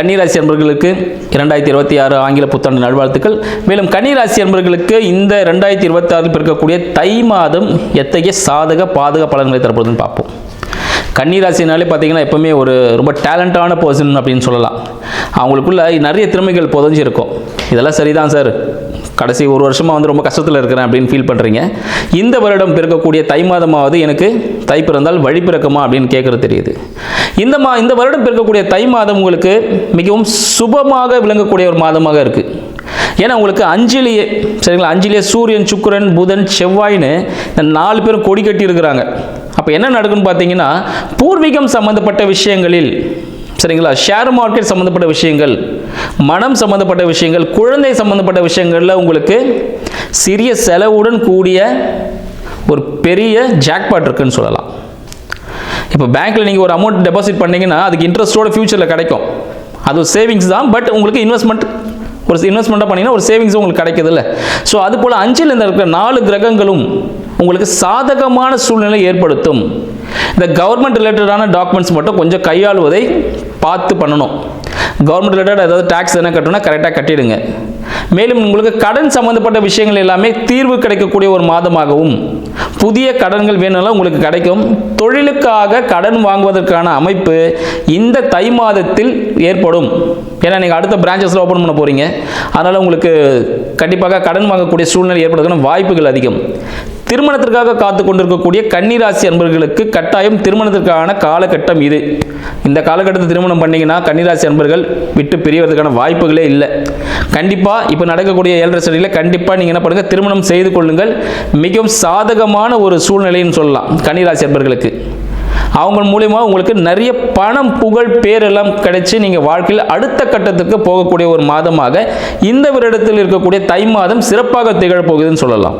கன்னிராசி அன்பர்களுக்கு இரண்டாயிரத்தி இருபத்தி ஆறு ஆங்கில புத்தாண்டு நல்வாழ்த்துக்கள். மேலும் கன்னிராசி அன்பர்களுக்கு இந்த ரெண்டாயிரத்தி இருபத்தி ஆறில் பிறக்கக்கூடிய தை மாதம் எத்தகைய சாதக பாதக பலன்களை தரப்படுதுன்னு பார்ப்போம். கன்னிராசினாலே பார்த்தீங்கன்னா எப்பவுமே ஒரு ரொம்ப டேலண்டான பர்சன் அப்படின்னு சொல்லலாம். அவங்களுக்குள்ள நிறைய திறமைகள் புதஞ்சிருக்கும். இதெல்லாம் சரிதான் சார். கடைசி ஒரு வருஷமாக வந்து ரொம்ப கஷ்டத்தில் இருக்கிறேன் அப்படின்னு ஃபீல் பண்ணுறீங்க இந்த வருடம் பிறக்கக்கூடிய தை மாதமாவது எனக்கு தை பிறந்தால் வழி பிறக்குமா அப்படின்னு கேட்குறது தெரியுது. இந்த மா இந்த வருடம் பிறக்கக்கூடிய தை மாதம் உங்களுக்கு மிகவும் சுபமாக விளங்கக்கூடிய ஒரு மாதமாக இருக்குது ஏன்னா உங்களுக்கு அஞ்சிலேயே சரிங்களா? அஞ்சிலேயே சூரியன் சுக்கரன் புதன் செவ்வாய்னு இந்த நாலு பேரும் கொடி கட்டி இருக்கிறாங்க அப்போ என்ன நடக்குன்னு பார்த்தீங்கன்னா பூர்வீகம் சம்மந்தப்பட்ட விஷயங்களில் சரிங்களா? ஷேர் மார்க்கெட் சம்மந்தப்பட்ட விஷயங்கள் மனம் சம்மந்தப்பட்ட விஷயங்கள் குழந்தை சம்மந்தப்பட்ட விஷயங்களில் உங்களுக்கு சிறிய செலவுடன் கூடிய ஒரு பெரிய ஜாக்பாட் இருக்குன்னு சொல்லலாம். இப்போ பேங்க்கில் நீங்கள் ஒரு அமௌண்ட் டெபாசிட் பண்ணிங்கன்னா அதுக்கு இன்ட்ரெஸ்ட்டோட ஃபியூச்சரில் கிடைக்கும். அது சேவிங்ஸ் தான் பட் உங்களுக்கு இன்வெஸ்ட்மெண்ட் ஒரு இன்வெஸ்ட்மெண்ட்டாக பண்ணிங்கன்னா ஒரு சேவிங்ஸ் உங்களுக்கு கிடைக்குதுல்ல. ஸோ அது போல் அஞ்சில் இந்த இருக்கிற நாலு கிரகங்களும் உங்களுக்கு சாதகமான சூழ்நிலை ஏற்படுத்தும். இந்த கவர்மெண்ட் ரிலேட்டடான டாக்குமெண்ட்ஸ் மட்டும் கொஞ்சம் கையாளுவதை பார்த்து பண்ணணும். கவர்மெண்ட் ரிலேட்டட் ஏதாவது டேக்ஸ் எதனா கட்டணும்னா கரெக்டாக கட்டிடுங்க. மேலும் உங்களுக்கு கடன் சம்பந்தப்பட்ட விஷயங்கள் எல்லாமே தீர்வு கிடைக்கக்கூடிய ஒரு மாதமாகவும் புதிய கடன்கள் வேணும்னாலும் உங்களுக்கு கிடைக்கும். தொழிலுக்காக கடன் வாங்குவதற்கான அமைப்பு இந்த தை மாதத்தில் ஏற்படும். ஏன்னா நீங்கள் அடுத்த பிரான்ச்சஸில் ஓப்பன் பண்ண போகிறீங்க அதனால் உங்களுக்கு கண்டிப்பாக கடன் வாங்கக்கூடிய சூழ்நிலை ஏற்படுறதுக்கான வாய்ப்புகள் அதிகம். திருமணத்திற்காக காத்து கொண்டிருக்கக்கூடிய கன்னிராசி அன்பர்களுக்கு கட்டாயம் திருமணத்திற்கான காலகட்டம் இது. இந்த காலகட்டத்தில் திருமணம் பண்ணீங்கன்னா கன்னிராசி அன்பர்கள் விட்டு பிரிவதற்கான வாய்ப்புகளே இல்லை. கண்டிப்பாக இப்போ நடக்கக்கூடிய ஏழரை சனியில் கண்டிப்பாக நீங்கள் என்ன பண்ணுங்கள் திருமணம் செய்து கொள்ளுங்கள். மிகவும் சாதகமான ஒரு சூழ்நிலைன்னு சொல்லலாம் கன்னிராசி அன்பர்களுக்கு. அவங்க மூலயமா உங்களுக்கு நிறைய பணம் புகழ் பேர் எல்லாம் கிடைச்சி நீங்கள் வாழ்க்கையில் அடுத்த கட்டத்துக்கு போகக்கூடிய ஒரு மாதமாக இந்த வருடத்தில் இருக்கக்கூடிய தை மாதம் சிறப்பாக திகழப் போகுதுன்னு சொல்லலாம்.